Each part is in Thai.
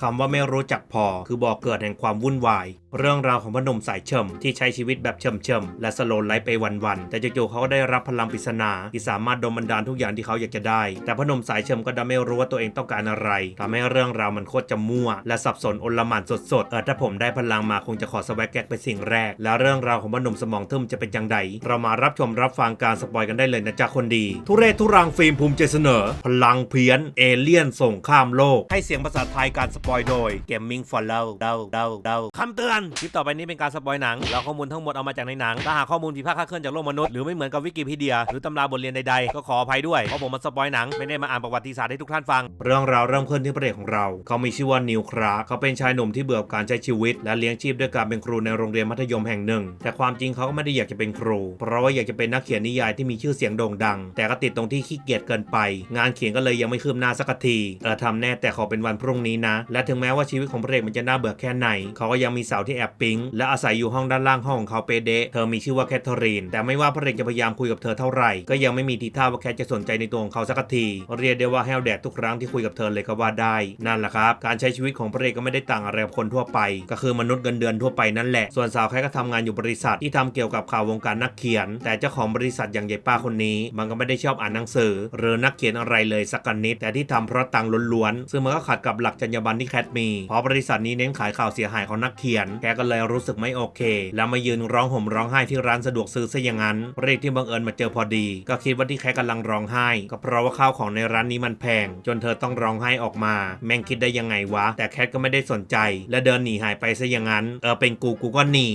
คำว่าไม่รู้จักพอคือบ่อเกิดแห่งความวุ่นวาย เรื่องราวของพนมสายเฉิมที่ใช้ชีวิตแบบเฉิมเฉิมและสโลว์ไลฟ์ไปวันๆแต่จู่ๆเขาก็ได้รับพลังปริศนาที่สามารถดลบันดาลทุกอย่างที่เขาอยากจะได้ แต่พนมสายเฉิมก็ดันไม่รู้ว่าตัวเองต้องการอะไรทำให้เรื่องราวมันโคตรจะมั่ว และสับสนโอลหม่านสดๆเออถ้าผมได้พลังมาคงจะขอสแวกแก๊กเป็นสิ่งแรก แล้วเรื่องราวของพนมสมองทึมจะเป็นอย่างไรเรามารับชมรับฟังการสปอยกันได้เลยนะจ๊ะคนดี ทุเรศทุรังฟิล์มภูมิใจเสนอ พลังเพี้ยนเอเลี่ยนส่งข้ามโลก ให้เสียงภาษาไทยการสปอยโดย Gaming Follow เดาเดาเดาคำเตือน คลิปต่อไปนี้เป็นการสปอยหนัง แล้วข้อมูลทั้งหมดเอามาจากในหนัง ถ้าหากข้อมูลผิดพลาดคลาดเคลื่อนจากโลกมนุษย์ หรือไม่เหมือนกับวิกิพีเดีย หรือตำราบทเรียนใดๆ ก็ขออภัยด้วย เพราะผมมาสปอยหนัง ไม่ได้มาอ่านประวัติศาสตร์ให้ทุกท่านฟัง เรื่องราวเริ่มขึ้นที่พระเอกของเรา เขามีชื่อว่านิวคราเขาเป็นชายหนุ่มที่เบื่อกับการใช้ชีวิต และเลี้ยงชีพด้วยการเป็นครูในโรงเรียนมัธยมแห่งหนึ่ง แต่ความจริงเขาก็ไม่ได้อยากจะเป็นครู เพราะว่าอยากจะเป็นนักเขียนนิยายที่มีชื่อเสียงโด่งดัง แต่ก็ติดตรงที่ขี้เกียจเกินไป งานเขียนก็เลยยังไม่คืบหน้าสักทีเออทำแน่แต่ขอเป็นวันพรุ่งนี้นะและถึงแม้ว่าชีวิตของพระเอกมันจะน่าเบื่อแค่ไหน เขาก็ยังมีสาวที่แอบปิ๊ง และอาศัยอยู่ห้องด้านล่างห้องของเขาเปเดะเธอมีชื่อว่าแคทเธอรีน แต่ไม่ว่าพระเอกจะพยายามคุยกับเธอเท่าไหร่ ก็ยังไม่มีทีท่าว่าแคทจะสนใจในตัวของเขาสักที เรียกได้ว่าแฮวแดดทุกครั้งที่คุยกับเธอเลยก็ว่าได้ นั่นแหละครับ การใช้ชีวิตของพระเอกก็ไม่ได้ต่างอะไรกับคนทั่วไป ก็คือมนุษย์เงินเดือนทั่วไปนั่นแหละ ส่วนสาวแคทก็ทำงานอยู่บริษัทที่ทำเกี่ยวกับข่าววงการนักเขียน แต่เจ้าของบริษัทอย่างยายป้าคนนี้ มันก็ไม่ได้ชอบอ่านหนังสือ หรือนักเขียนอะไรเลยสักนิด แต่ที่ทำเพราะตังค์ล้วนๆซึ่งมันก็ขัดกับหลักจรรยาบรรณที่แคทมีเพราะบริษัทนี้เน้นขายข่าวเสียหายของนักเขียน แกก็เลยรู้สึกไม่โอเค แล้วมายืนร้องห่มร้องไห้ที่ร้านสะดวกซื้อซะอย่างนั้น เรียกที่บังเอิญมาเจอพอดี ก็คิดว่าที่แคทกำลังร้องไห้ ก็เพราะว่าข้าวของในร้านนี้มันแพง จนเธอต้องร้องไห้ออกมา แม่งคิดได้ยังไงวะ แต่แคทก็ไม่ได้สนใจ และเดินหนีหายไปซะอย่างนั้น เออเป็นกูกูก็หนี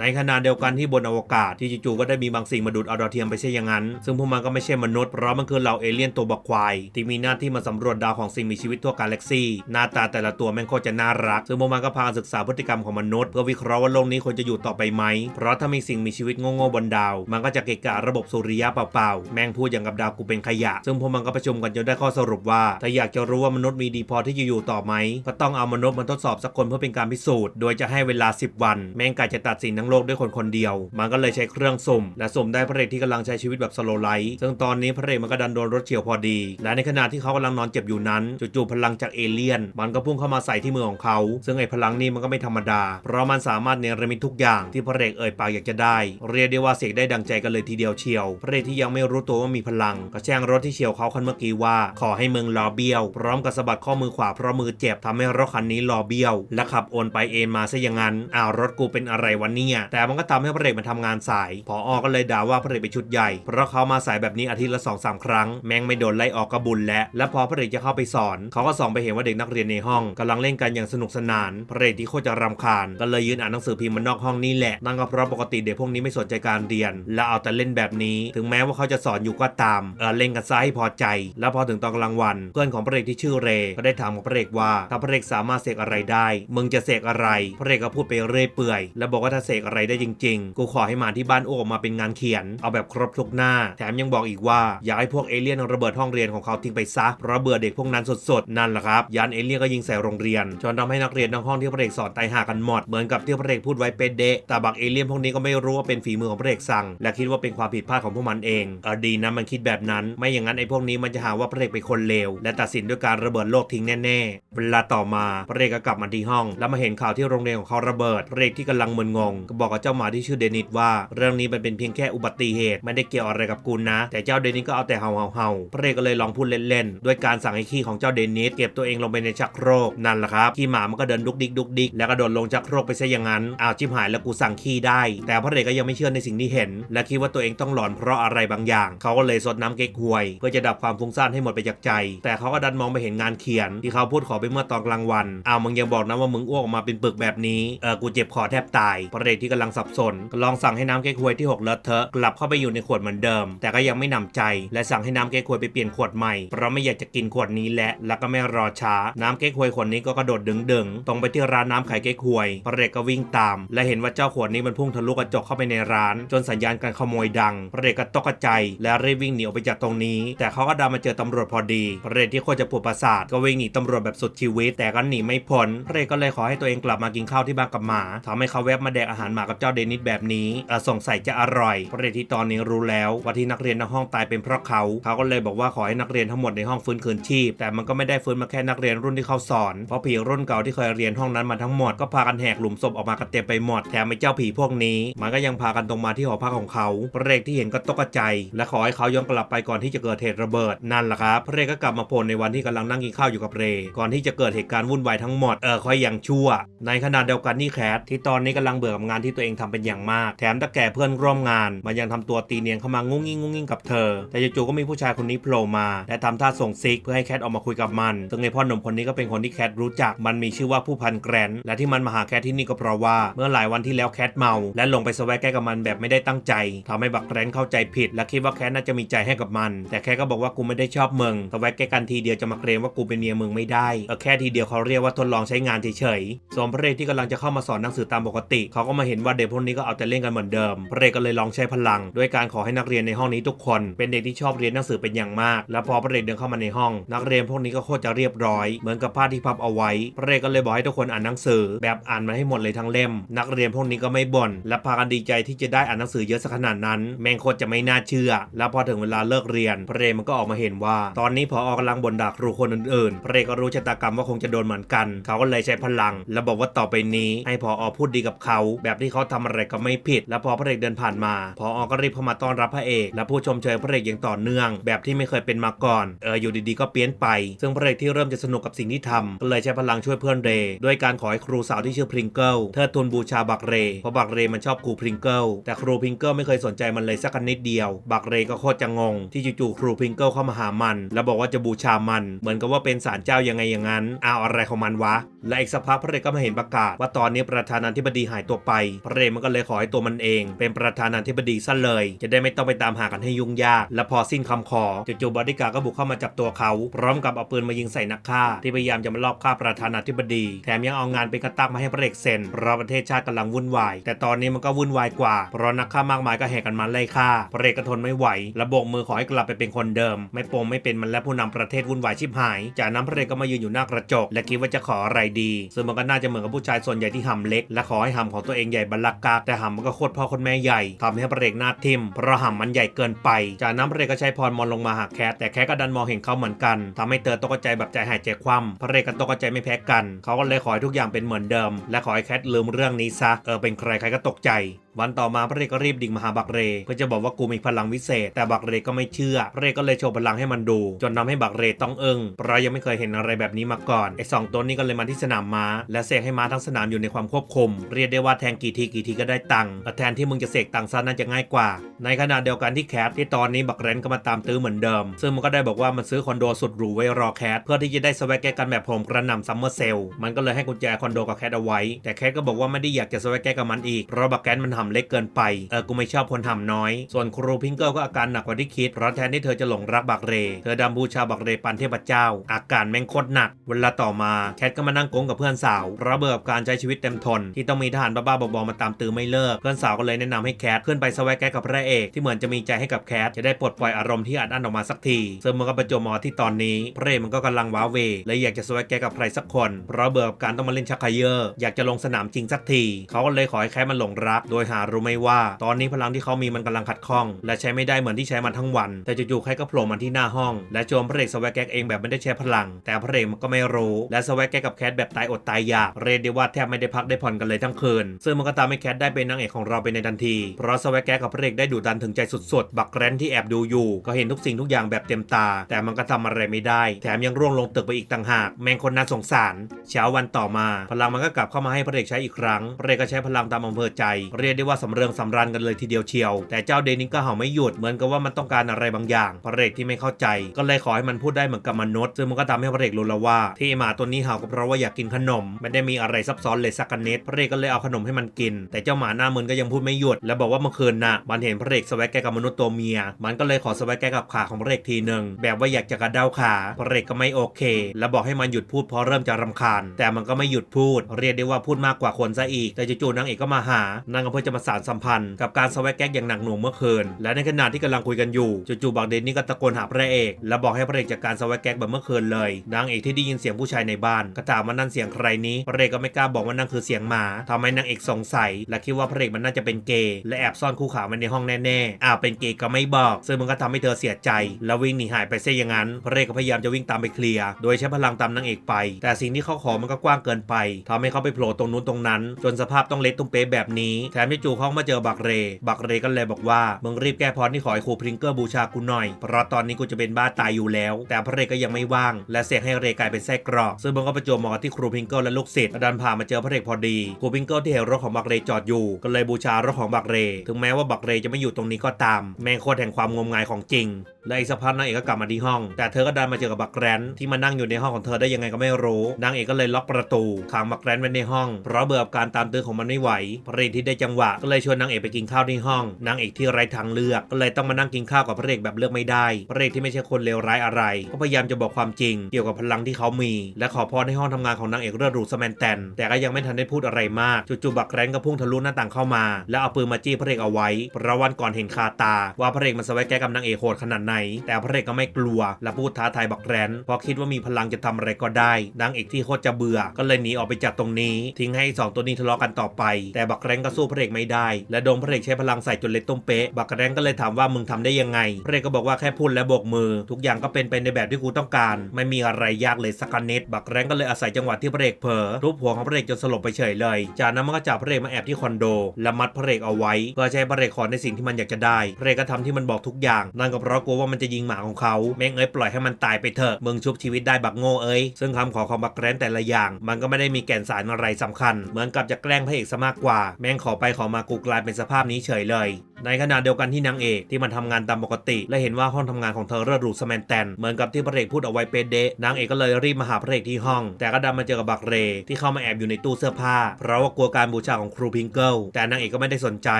ในขณะเดียวกันที่บนอวกาศที่จู่ๆก็ได้มีบางสิ่งมาดูดเอาดาวเทียมไปใช่อย่างนั้น ซึ่งพวกมันก็ไม่ใช่มนุษย์เพราะมันคือเหล่าเอเลี่ยนตัวบักควาย ที่มีหน้าที่มาสำรวจดาวของสิ่งมีชีวิตทั่วกาแล็กซี่หน้าตาแต่ละตัวแม่งโคตรจะน่ารัก ซึ่งพวกมันก็พาศึกษาพฤติกรรมของมนุษย์เพื่อวิเคราะห์ว่าโลกนี้ควรจะอยู่ต่อไปไหม เพราะถ้ามีสิ่งมีชีวิตโง่ๆบนดาว มันก็จะเกะกะระบบสุริยะเปล่าๆแม่งพูดอย่างกับดาวกูเป็นขยะ ซึ่งพวกมันก็ประชุมกันจนได้ข้อสรุปว่าถ้าอยากจะรู้ว่ามนุษย์มีดีพอที่จะอยู่ต่อไหมก็ต้องเอามนุษย์มาทดสอบสักคนเพื่อเป็นการพิสูจน์โดยจะให้เวลา 10 วัน แม่งกะจะตัดสินทั้งโลกด้วยคนคนเดียว มันก็เลยใช้เครื่องสุ่ม และสุ่มได้พระเอกที่กำลังใช้ชีวิตแบบสโลไลท์ซึ่งตอนนี้พระเอกมันก็ดันโดนรถเฉียวพอดี และในขณะที่เขากำลังนอนเจ็บอยู่นั้นจู่ๆพลังจากเอเลี่ยน มันก็พุ่งเข้ามาใส่ที่มือของเขา ซึ่งไอ้พลังนี้มันก็ไม่ธรรมดา เพราะมันสามารถเนรมิตทุกอย่างที่พระเอกเอ่ยปากอยากจะได้ เรียกได้ว่าเสกได้ดังใจกันเลยทีเดียวเชียว พระเอกที่ยังไม่รู้ตัวว่ามีพลัง ก็แช่งรถที่เฉียวเขาคันเมื่อกี้ว่า ขอให้มึงล้อเบี้ยว พร้อมกับสะบัดข้อมือขวาเพราะมือเจ็บทำให้รถคันนี้ล้อเบี้ยว และขับโอนไปเอ็นมาซะอย่างนั้นอ้าวรถกูเป็นอะไรวะเนี่ยแต่มันก็ทำให้พระเอกมันทำงานสายพออก็เลยด่าว่าพระเอกเป็นชุดใหญ่ เพราะเขามาสายแบบนี้อาทิตย์ละสองสามครั้ง แม่งไม่โดนไล่ออกกระบุญและและพอพระเอกจะเข้าไปสอน เขาก็ส่องไปเห็นว่าเด็กนักเรียนในห้องกำลังเล่นกันอย่างสนุกสนาน พระเอกที่โคตรจะรำคาญ ก็เลยยืนอ่านหนังสือพิมพ์มันนอกห้องนี่แหละนั่นก็เพราะปกติเด็กพวกนี้ไม่สนใจการเรียน และเอาแต่เล่นแบบนี้ ถึงแม้ว่าเขาจะสอนอยู่ก็ตามเออเล่นกันซะให้พอใจ แล้วพอถึงตอนกลางวัน เพื่อนของพระเอกที่ชื่อเรก็ได้ถามกับพระเอกว่าถ้าพระเอกสามารถเสกอะไรได้มึงจะเสกอะไร พระเอกก็พูดไปเรื่อยเปื่อย แล้วบอกว่าถ้าเสกอะไรได้จริง ๆ กูขอให้มาที่บ้านโอ้มาเป็นงานเขียน เอาแบบครบทุกหน้า แถมยังบอกอีกว่า อยากให้พวกเอเลี่ยนระเบิดห้องเรียนของเขาทิ้งไปซะเพราะเบื่อเด็กพวกนั้นสดๆ นั่นแหละครับยานเอเลี่ยนก็ยิงใส่โรงเรียน จนทำให้นักเรียนทั้งห้องที่พระเอกสอนตายหากันหมดเหมือนกับที่พระเอกพูดไว้เป็นเดะแต่บักเอเลี่ยนพวกนี้ก็ไม่รู้ว่าเป็นฝีมือของพระเอกสั่ง และคิดว่าเป็นความผิดพลาดของพวกมันเองเออดีนะมันคิดแบบนั้น ไม่อย่างนั้นไอ้พวกนี้มันจะหาว่าพระเอกเป็นคนเลวและตัดสินด้วยการระเบิดโลกทิ้งแน่ๆเวลาต่อมาพระเอกก็กลับมาที่ห้อง แล้วมาเห็นข่าวที่โรงเรียนของเขาระเบิดพระเอกที่กำลังมึนงงก็บอกกับเจ้าหมาที่ชื่อเดนิสว่า เรื่องนี้มันเป็นเพียงแค่อุบัติเหตุไม่ได้เกี่ยวอะไรกับกูนะ แต่เจ้าเดนิสก็เอาแต่เห่าเห่าเห่าพระเอกก็เลยลองพูดเล่นๆด้วยการสั่งให้ขี้ของเจ้าเดนิสเก็บตัวเองลงไปในชักโครกนั่นแหละครับขี้หมามันก็เดินดุกดิกดุกดิกแล้วก็โดดลงชักโครกไปซะอย่างนั้นอ้าวชิบหายแล้วกูสั่งขี้ได้ แต่พระเอกก็ยังไม่เชื่อในสิ่งที่เห็น และคิดว่าตัวเองต้องหลอนเพราะอะไรบางอย่าง เขาก็เลยสดน้ำเก๊กฮวยเพื่อจะดับความฟุ้งซ่านให้หมดไปจากใจ แต่เขาก็ดันมองไปเห็นงานเขียน ที่เขาพูดขอไปเมื่อตอนกลางวันอ้าวมึงยังบอกนะว่ามึงอ้วกออกมาเป็นปึกแบบนี้เออกูเจ็บคอแทบตายพระเอกที่กำลังสับสนก็ลองสั่งให้น้ำเก๊กฮวยที่หกเลอะเทอะกลับเข้าไปอยู่ในขวดเหมือนเดิม แต่ก็ยังไม่หนำใจ และสั่งให้น้ำเก๊กฮวยไปเปลี่ยนขวดใหม่เพราะไม่อยากจะกินขวดนี้และแล้วก็ไม่รอช้า น้ำเก๊กฮวยขวดนี้ก็กระโดดดึงดึงๆตรงไปที่ร้านน้ำขายเก๊กฮวยพระเอกก็วิ่งตาม และเห็นว่าเจ้าขวดนี้มันพุ่งทะลุกระจกเข้าไปในร้าน จนสัญญาณการขโมยดังพระเอกก็ตกใจและรีบวิ่งหนีออกไปจากตรงนี้ แต่เขาก็ดันมาเจอตำรวจพอดีพระเอกที่โคตรจะปวดประสาทก็วิ่งหนีตำรวจแบบสุดชีวิต แต่ก็หนีไม่พ้นพระเอกก็เลยขอให้ตัวเองกลับมากินข้าวที่บ้านกับหมาทำให้เขาแวบมาแดกอาหารารหมากับเจ้าเดนิสแบบนี้สงสัยจะอร่อย เพราะเด็กที่ตอนนี้รู้แล้วว่าที่นักเรียนในห้องตายเป็นเพราะเขา เขาก็เลยบอกว่าขอให้นักเรียนทั้งหมดในห้องฟื้นคืนชีพ แต่มันก็ไม่ได้ฟื้นมาแค่นักเรียนรุ่นที่เขาสอน เพราะผีรุ่นเก่าที่เคยเรียนห้องนั้นมาทั้งหมดก็พากันแหกหลุมศพออกมากันเต็มไปหมด แถมไอ้เจ้าผีพวกนี้ มันก็ยังพากันตรงมาที่หอพักของเขา พระเอกที่เห็นก็ตกใจ และขอให้เขาย้อนกลับไปก่อนที่จะเกิดเหตุระเบิด นั่นแหละครับ พระเอกก็กลับมาโผล่ในวันที่กำลังนั่งกินข้าวอยู่กับเร ก่อนที่จะเกิดเหตุการณ์วุ่นวายทั้งหมด เออค่อยยังชั่ว ในขณะเดียวกันนี่แคทที่ตอนนี้กำลังเบื่อกับงานที่ตัวเองทำเป็นอย่างมาก แถมตะแก่เพื่อนร่วมงาน มันยังทำตัวตีเนียนเข้ามางุ้งงิ้งงุ้งงิ้งกับเธอ แต่จู่ๆก็มีผู้ชายคนนี้โผล่มา และทำท่าส่งซิกเพื่อให้แคทออกมาคุยกับมัน ซึ่งไอพ่อหนุ่มคนนี้ก็เป็นคนที่แคทรู้จัก มันมีชื่อว่าผู้พันแกรนและที่มันมาหาแคทที่นี่ก็เพราะว่า เมื่อหลายวันที่แล้วแคทเมา และลงไปสวกแก้กับมันแบบไม่ได้ตั้งใจทำให้บักแกรนเข้าใจผิด และคิดว่าแคทน่าจะมีใจให้กับมัน แต่แคทก็บอกว่ากูไม่ได้ชอบมึงสวกแก้กันทีเดียวจะมาเคลมว่ากูเป็นเมียมึงไม่ได้เออแค่ทีเดียวเขาเรียกว่าทดลองใช้งานเฉยๆส่วนพระเอกที่กำลังจะเข้ามาสอนหนังสือตามปกติเขาก็มาเห็นว่าเด็กพวกนี้ก็เอาแต่เล่นกันเหมือนเดิมพระเอกก็เลยลองใช้พลัง ด้วยการขอให้นักเรียนในห้องนี้ทุกคน เป็นเด็กที่ชอบเรียนหนังสือเป็นอย่างมาก และพอพระเอกเดินเข้ามาในห้อง นักเรียนพวกนี้ก็โคตรจะเรียบร้อย เหมือนกับผ้าที่พับเอาไว้ พระเอกก็เลยบอกให้ทุกคนอ่านหนังสือ แบบอ่านมาให้หมดเลยทั้งเล่ม นักเรียนพวกนี้ก็ไม่บ่นและพากันดีใจที่จะได้อ่านหนังสือเยอะสักขนาดนั้น แมงโคตรจะไม่น่าเชื่อ แล้วพอถึงเวลาเลิกเรียน พระเอกมันก็ออกมาเห็นว่า ตอนนี้พอออกำลังบ่นด่าครูคนอื่นๆ พระเอกก็รู้ชะตากรรมว่าคงจะโดนเหมือนกัน เขาก็เลยใช้พลัง แล้วบอกว่าต่อไปนี้ให้พออพูดดีกับเขาแบบที่เขาทำอะไรก็ไม่ผิด แล้วพอพระเอกเดินผ่านมาพออก็รีบเข้ามาต้อนรับพระเอก และผู้ชมเชยพระเอกอย่างต่อเนื่อง แบบที่ไม่เคยเป็นมาก่อนเอออยู่ดีๆก็เปลี่ยนไป ซึ่งพระเอกที่เริ่มจะสนุกกับสิ่งที่ทำก็เลยใช้พลังช่วยเพื่อนเรย์ด้วยการขอให้ครูสาวที่ชื่อพริงเกิลเทิดทูนบูชาบักเรย์เพราะบักเรย์มันชอบครูพริงเกิลแต่ครูพริงเกิลไม่เคยสนใจมันเลยสักนิดเดียว บักเรย์ก็โคตรจะงง ที่จู่ๆครูพริงเกิลเข้ามาหามัน แล้วบอกว่าจะบูชามัน เหมือนกับว่าเป็นศาลเจ้ายังไงอย่างนั้นเอาอะไรของมันวะและอีกสักพักพระเอกก็มาเห็นประกาศ ว่าตอนนี้ประธานาธิบดีหายตัวไปเอกมันก็เลยขอให้ตัวมันเอง เป็นประธานาธิบดีซะเลย จะได้ไม่ต้องไปตามหากันให้ยุ่งยาก และพอสิ้นคำขอจู่ๆบอดี้การ์ก็บุกเข้ามาจับตัวเขา พร้อมกับเอาปืนมายิงใส่นักฆ่า ที่พยายามจะมาลอบฆ่าประธานาธิบดี แถมยังเอางานเป็นกระตักมาให้พระเอกเซนเพราะประเทศชาติกำลังวุ่นวาย แต่ตอนนี้มันก็วุ่นวายกว่า เพราะนักฆ่ามากมายก็แห่กันมาไล่ฆ่าพระเอกก็ทนไม่ไหวและโบกมือขอให้กลับไปเป็นคนเดิม ไม่ปงไม่เป็นมันและผู้นำประเทศวุ่นวายชิบหาย จากนั้นพระเอกก็มายืนอยู่หน้ากระจก และคิดว่าจะขออะไรดี ซึ่งมันก็น่าจะเหมือนกับผู้ชายส่วนใหญ่ที่หำเล็ก และขอให้หำของตัวเองใหญ่บรรลักกากแต่หำมันก็โคตรพ่อคนแม่ใหญ่ทำให้พระเอกหน้าทิมเพราะหำมันใหญ่เกินไป จากนั้นพระเอกก็ใช้พรมอนลงมาหาแคทแต่แคทก็ดันมองเห็นเขาเหมือนกันทำให้เธอตกใจแบบใจหายใจคว่ำพระเอกก็ตกใจไม่แพ้กัน เขาก็เลยขอให้ทุกอย่างเป็นเหมือนเดิม และขอให้แคทลืมเรื่องนี้ซะเออเป็นใครใครก็ตกใจวันต่อมาพระเอกก็รีบดิ่งมาหาบักเร เพื่อจะบอกว่ากูมีพลังวิเศษ แต่บักเรก็ไม่เชื่อ พระเอกก็เลยโชว์พลังให้มันดู จนทำให้บักเรต้องอึ้งเพราะยังไม่เคยเห็นอะไรแบบนี้มาก่อนไอ้สองตัวนี้ก็เลยมาที่สนามม้า และเสกให้ม้าทั้งสนามอยู่ในความควบคุม เรียกได้ว่าแทงกี่ทีกี่ทีก็ได้ตังค์แต่แทนที่มึงจะเสกตังค์ซะน่าจะง่ายกว่า ในขณะเดียวกันที่แคทที่ตอนนี้บักเรนก็มาตามตื้อเหมือนเดิม ซึ่งมันก็ได้บอกว่ามันซื้อคอนโดสุดหรูไว้รอแคทเพื่อที่จะได้สวักแกกันแบบผมกระหน่ำซัมเมอร์เซลมันก็เลยให้กุญแจคอนโดกับแคทเอาไว้ แต่แคทก็บอกว่าไม่ได้อยากจะสวกแกกับมันอีกเพราะบักแกนมันทำเล็กเกินไป เออ กูไม่ชอบคนทำน้อย ส่วนครูพิงเกิลก็อาการหนักกว่าที่คิดเพราะแทนที่เธอจะหลงรักบักเร เธอดำบูชาบักเรปันเทพเจ้า อาการแม่งโคตรหนัก เวลาต่อมาแคทก็มานั่งโกงกับเพื่อนสาวเพราะเบื่อกับการใช้ชีวิตเต็มทน ที่ต้องมีทหารบ้าๆบอๆมาตามตือไม่เลิก เพื่อนสาวก็เลยแนะนำให้แคทขึ้นไปสวัสแกกับพระเอกที่เหมือนจะมีใจให้กับแคทจะได้ปลดปล่อยอารมณ์ที่อัดอั้นออกมาสักทีซึ่งมันก็ประจวบเหมอที่ตอนนี้พระเอกมันก็กำลังว้าเวและอยากจะสวัสแกกับใครสักคนเพราะเบื่อกับการต้องมาเล่นชักไคเยอร์อยากจะลงสนามจริงสักที เขาก็เลยขอให้แคทมันหลงรัก โดยหารู้ไม่ว่า ตอนนี้พลังที่เขามีมันกำลังขัดข้อง และใช้ไม่ได้เหมือนที่ใช้มาทั้งวัน แต่จู่ๆใครก็โผล่มาที่หน้าห้อง และโจมพระเอกสวัสแก๊กเองแบบไม่ได้ใช้พลัง แต่พระเอกมันก็ไม่รู้และสวัสแก๊กกับแคทแบบตายอดตายอยากเรียกได้ว่าแทบไม่ได้พักได้ผ่อนกันเลยทั้งคืน ซึ่งมันก็ทำให้แคทได้เป็นนางเอกของเราไปในทันที เพราะสวัสแก๊กกับพระเอกได้ดุดันถึงใจสุดๆ บักแกรนที่แอบดูอยู่ ก็เห็นทุกสิ่งทุกอย่างแบบเต็มตา แต่มันก็ทำอะไรไม่ได้ แถมยังร่วงลงตึกไปอีกต่างหาก แมงคนน่าสงสาร เช้าวันต่อมา พลังมันก็กลับเข้ามาให้พระเอกใช้อีกครั้งพระเอกก็ใช้พลังตามอำเภอใจเรียกได้ว่าสำเริงสำรันกันเลยทีเดียวเชียว แต่เจ้าเดนิสก็เห่าไม่หยุดเหมือนกับว่ามันต้องการอะไรบางอย่างพระเอกที่ไม่เข้าใจ ก็เลยขอให้มันพูดได้เหมือนกับมนุษย์ซึ่งมันก็ทำให้พระเอกรู้แล้วว่า ที่หมาตัวนี้เห่าก็เพราะว่าอยากกินขนม ไม่ได้มีอะไรซับซ้อนเลยสักกันนิดพระเอกก็เลยเอาขนมให้มันกิน แต่เจ้าหมาหน้ามึนก็ยังพูดไม่หยุด และบอกว่าเมื่อคืนน่ะมันเห็นพระเอกสวัสแกกับมนุษย์ตัวเมีย มันก็เลยขอสวัสแกกับขาของพระเอกทีหนึ่งแบบว่าอยากจะกระเด้าขาพระเอกก็ไม่โอเค และบอกให้มันหยุดพูดเพราะเริ่มจะรำคาญ แต่มันก็ไม่หยุดพูด เรียกได้ว่าพูดมากกว่าคนซะอีก แต่จู่ๆนางเอกก็มาหานางก็เพื่อจะจะมาสานสัมพันธ์กับการสวกแก๊กอย่างหนักหน่วงเมื่อคืน และในขณะที่กำลังคุยกันอยู่จู่ๆบักเดนนี่ก็ตะโกนหาพระเอก และบอกให้พระเอกจัดการสวกแก๊กแบบเมื่อคืนเลยนางเอกที่ได้ยินเสียงผู้ชายในบ้านก็ถามว่านั่นเสียงใครนี้ พระเอกก็ไม่กล้าบอกว่านั่นคือเสียงหมาทำให้นางเอกสงสัย และคิดว่าพระเอกมันน่าจะเป็นเกย์และแอบซ่อนคู่ขามันในห้องแน่ๆอ้าวเป็นเกย์ก็ไม่บอก ซึ่งมันก็ทำให้เธอเสียใจ แล้ววิ่งหนีหายไปซะอย่างนั้น พระเอกก็พยายามจะวิ่งตามไปเคลียร์โดยใช้พลังตามนางเอกไป แต่สิ่งที่เขาขอมันก็กว้างเกินไปทำให้เขาไปโผล่ตรงนู้นตรงนั้น จนสภาพต้องเละตุ้มเป๊ะแบบนี้แถมจู่ๆเขามาเจอบักเร บักเรก็เลยบอกว่า มึงรีบแก้พรที่ขอให้ครูพริงเกอร์บูชากูหน่อย เพราะตอนนี้กูจะเป็นบ้าตายอยู่แล้ว แต่พระเรก็ยังไม่ว่าง และเสกให้เรกลายเป็นไส้กรอก ซึ่งมันก็ประจวบเหมาะกับที่ครูพริงเกิลและลูกศิษย์ดันผ่ามาเจอพระเรกพอดี ครูพริงเกิลที่เห็นรถของบักเรจอดอยู่ ก็เลยบูชารถของบักเร ถึงแม้ว่าบักเรจะไม่อยู่ตรงนี้ก็ตาม แม่งโคตรแห่งความงมงายของจริง และอีกสักพักนางเอกก็กลับมาที่ห้อง แต่เธอก็ดันมาเจอกับบักแกรนที่มานั่งอยู่ในห้องของเธอได้ยังไงก็ไม่รู้ นางเอกก็เลยล็อกประตูขังบักแรนไว้ในห้อง เพราะเบื่อกับการตามตื้อของมันไม่ไหวพระเอกที่ได้จังหวะก็เลยชวนนางเอกไปกินข้าวที่ห้อง นางเอกที่ไร้ทางเลือก ก็เลยต้องมานั่งกินข้าวกับพระเอกแบบเลือกไม่ได้ พระเอกที่ไม่ใช่คนเลวร้ายอะไร ก็พยายามจะบอกความจริง เกี่ยวกับพลังที่เขามี และขอพรให้ห้องทำงานของนางเอกเลือดหรูสแมนแตน แต่ก็ยังไม่ทันได้พูดอะไรมาก จู่ๆบักแกรนก็พุ่งทะลุหน้าต่างเข้ามา แล้วเอาปืนมาจี้พระเอกเอาไว้เพราะวันก่อนเห็นคาตา ว่าพระเอกมันสวายแก้กับนางเอกโหดขนาดไหน แต่พระเอกก็ไม่กลัว และพูดท้าทายบักแกรนเพราะคิดว่ามีพลังจะทำอะไรก็ได้นางเอกที่โคตรจะเบื่อ ก็เลยหนีออกไปจากตรงนี้ ทิ้งให้สองตัวนี้ทะเลาะกันต่อไป แต่บักแรนก็สู้พระเอกไม่ได้ และโดนพระเอกใช้พลังใส่จนเล็กต้มเป๊ะบักแกรนก็เลยถามว่ามึงทำได้ยังไงพระเอกก็บอกว่าแค่พูดและโบกมือ ทุกอย่างก็เป็นไปในแบบที่กูต้องการ ไม่มีอะไรยากเลยสักนิดบักแกรนก็เลยอาศัยจังหวะที่พระเอกเผลอทุบหัวของพระเอกจนสลบไปเฉยเลย จากนั้นมันก็จับพระเอกมาแอบที่คอนโด และมัดพระเอกเอาไว้เพื่อใช้พระเอกขอในสิ่งที่มันอยากจะได้พระเอกก็ทำที่มันบอกทุกอย่างนั่นก็เพราะกลัวว่ามันจะยิงหมาของเขาแม่งเอ้ยปล่อยให้มันตายไปเถอะมึงชุบชีวิตได้บักโง่เอ้ยซึ่งคำขอของบักแกรนแต่ละอย่าง มันก็ไม่ได้มีแก่นสารอะไรสำคัญ เหมือนกับจะแกล้งพระเอกซะมากกว่า แม่งขอไปขอมากุกลายเป็นสภาพนี้เฉยเลย ในขณะเดียวกันที่นางเอกที่มันทำงานตามปกติ และเห็นว่าห้องทำงานของเธอเลือดหรูสแมนแตนเหมือนกับที่พระเอกพูดเอาไว้เป๊ะเดะนางเอกก็เลยรีบมาหาพระเอกที่ห้อง แต่ก็ดันมาเจอกับบักเร ที่เข้ามาแอบอยู่ในตู้เสื้อผ้า เพราะว่ากลัวการบูชาของครูพิงเกิลแต่นางเอกก็ไม่ได้สนใจ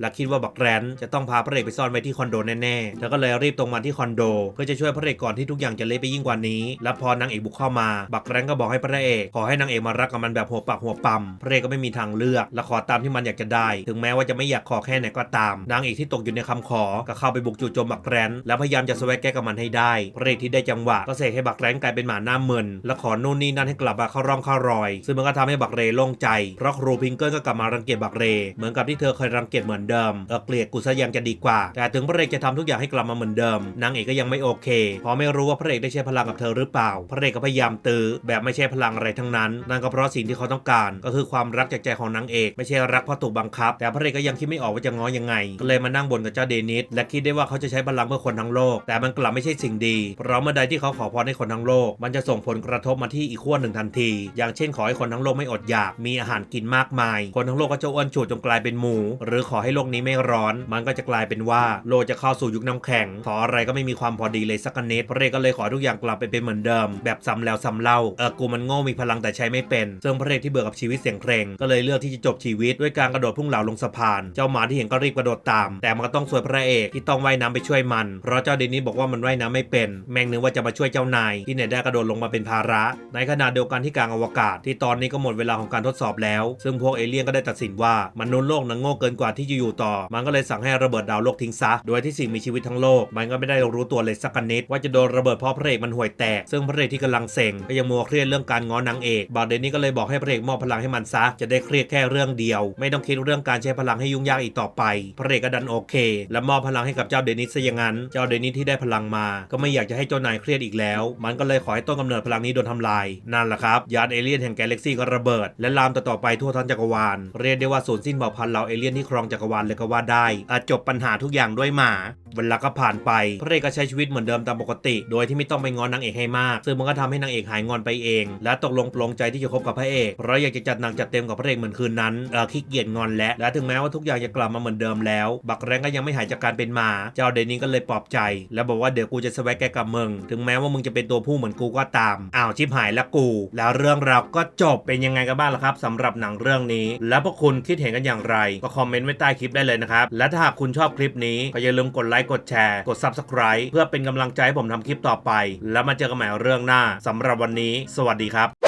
และคิดว่าบักแรนจะต้องพาพระเอกไปซ่อนไว้ที่คอนโดแน่ๆเธอก็เลยรีบตรงมาที่คอนโด เพื่อจะช่วยพระเอกก่อนที่ทุกอย่างจะเละไปยิ่งกว่านี้ และพอนางเอกบุกเข้ามา บักแรนก็บอกให้พระเอกขอให้นางเอกมารักกับมันแบบหัวปักหัวปั๊มพระเอกก็ไม่มีทางเลือกและขอตามที่มันอยากจะได้ ถึงแม้ว่าจะไม่อยากขอแค่ไหนก็ตามนางเอกเอกที่ตกอยู่ในคำขอก็เข้าไปบุกจู่โจมบักแรนและพยายามจะสวกแก้กับมันให้ได้พระเอกที่ได้จังหวะก็เสกให้บักแรนกลายเป็นหมาหน้าเมึนและขอโน่นนี่นั่นให้กลับมาเข้าร่องเข้ารอย ซึ่งมันก็ทำให้บักเรโล่งใจเพราะครูพิงเกิลก็กลับมารังเกียจบักเร เหมือนกับที่เธอเคยรังเกียจเหมือนเดิมเออเกลียดกูซะยังจะดีกว่า แต่ถึงพระเอกจะทำทุกอย่างให้กลับมาเหมือนเดิมนางเอกก็ยังไม่โอเคเพราะไม่รู้ว่าพระเอกได้ใช้พลังกับเธอหรือเปล่า พระเอกก็พยายามตื้อแบบไม่ใช่พลังอะไรทั้งนั้นนั่นก็เพราะสิ่งที่เขาต้องการ ก็คือความรักจากใจของนางเอก ไม่ใช่รักเพราะถูกบังคับ แต่พระเอกก็ยังคิดไม่ออกว่าจะง้อยังไงก็เลยมานั่งบนกับเจ้าเดนิสและคิดได้ว่าเขาจะใช้พลังเพื่อคนทั้งโลก แต่มันกลับไม่ใช่สิ่งดี เพราะเมื่อใดที่เขาขอพรให้คนทั้งโลก มันจะส่งผลกระทบมาที่อีกขั้วหนึ่งทันที อย่างเช่นขอให้คนทั้งโลกไม่อดอยาก มีอาหารกินมากมาย คนทั้งโลกก็จะอ้วนฉุดจนกลายเป็นหมู หรือขอให้โลกนี้ไม่ร้อน มันก็จะกลายเป็นว่าโลกจะเข้าสู่ยุคน้ำแข็ง ขออะไรก็ไม่มีความพอดีเลยสักนิดพระเอกก็เลยขอทุกอย่างกลับไปเป็นเหมือนเดิม แบบซ้ำแล้วซ้ำเล่า เออ กูมันโง่มีพลังแต่ใช้ไม่เป็น ซึ่งพระเอกที่เบื่อกับชีวิตเสียงเพลง ก็เลยเลือกที่จะจบชีวิตด้วยการกระโดดพุ่งเหลาลงสะพาน เจ้าหมาที่เห็นก็รีบกระโดดตามแต่มันก็ต้องสวยพระเอกที่ต้องว่ายน้ำไปช่วยมัน เพราะเจ้าเดนิสบอกว่ามันว่ายน้ำไม่เป็น แมงนึกว่าจะมาช่วยเจ้านาย ที่ไหนได้กระโดดลงมาเป็นภาระ ในขณะเดียวกันที่กลางอวกาศ ที่ตอนนี้ก็หมดเวลาของการทดสอบแล้ว ซึ่งพวกเอเลี่ยนก็ได้ตัดสินว่ามนุษย์โลกนั้นโง่เกินกว่าที่จะอยู่ต่อ มันก็เลยสั่งให้ระเบิดดาวโลกทิ้งซะ โดยที่สิ่งมีชีวิตทั้งโลก มันก็ไม่ได้รู้ตัวเลยสักนิดว่าจะโดนระเบิดเพราะพระเอกมันห่วยแตก ซึ่งพระเอกที่กำลังเซ็งก็ยังมัวเครียดเรื่องการง้อนางเอกบาเดนนี่ก็เลยบอกให้พระเอกมอบพลังให้มันซะจะได้เครียดแค่เรื่องเดียว ไม่ต้องคิดเรื่องการใช้พลังให้ยุ่งยากอีกต่อไปพระเอกกดันโอเค และมอบพลังให้กับเจ้าเดนิสซะอย่างนั้น เจ้าเดนิสที่ได้พลังมา ก็ไม่อยากจะให้เจ้านายเครียดอีกแล้ว มันก็เลยขอให้ต้นกำเนิดพลังนี้โดนทำลาย นั่นแหละครับ ยานเอเลี่ยนแห่งกาแล็กซี่ก็ระเบิด และลามต่อๆไปทั่วทั้งจักรวาล เรียกได้ว่าสูญสิ้นเผ่าพันธุ์เราเอเลี่ยนที่ครองจักรวาลเลยก็ว่าได้อาจจบปัญหาทุกอย่างด้วยหมาเวลาก็ผ่านไป พระเอกก็ใช้ชีวิตเหมือนเดิมตามปกติ โดยที่ไม่ต้องไปงอนนางเอกให้มาก ซึ่งมันก็ทำให้นางเอกหายงอนไปเอง และตกลงปลงใจที่จะคบกับพระเอก เพราะอยากจะจัดหนักจัดเต็มกับพระเอกเหมือนคืนนั้น เออขี้เกียจงอนและ และถึงแม้ว่าทุกอย่างจะกลับมาเหมือนเดิมแล้วบักแรงก็ยังไม่หายจากการเป็นหมา เจ้าเดนิสก็เลยปลอบใจ แล้วบอกว่าเดี๋ยวกูจะสวักแกกับมึง ถึงแม้ว่ามึงจะเป็นตัวผู้เหมือนกูก็ตาม อ้าวชิบหายละกู แล้วเรื่องราวก็จบเป็นยังไงกันบ้างล่ะครับสำหรับหนังเรื่องนี้ แล้วพวกคุณคิดเห็นกันอย่างไร ก็คอมเมนต์ไว้ใต้คลิปได้เลยนะครับ และถ้าหากคุณชอบคลิปนี้ก็อย่าลืมกดไลค์กดแชร์ กด Subscribe เพื่อเป็นกำลังใจให้ผมทำคลิปต่อไป แล้วมาเจอกันใหม่เรื่องหน้าสำหรับวันนี้ สวัสดีครับ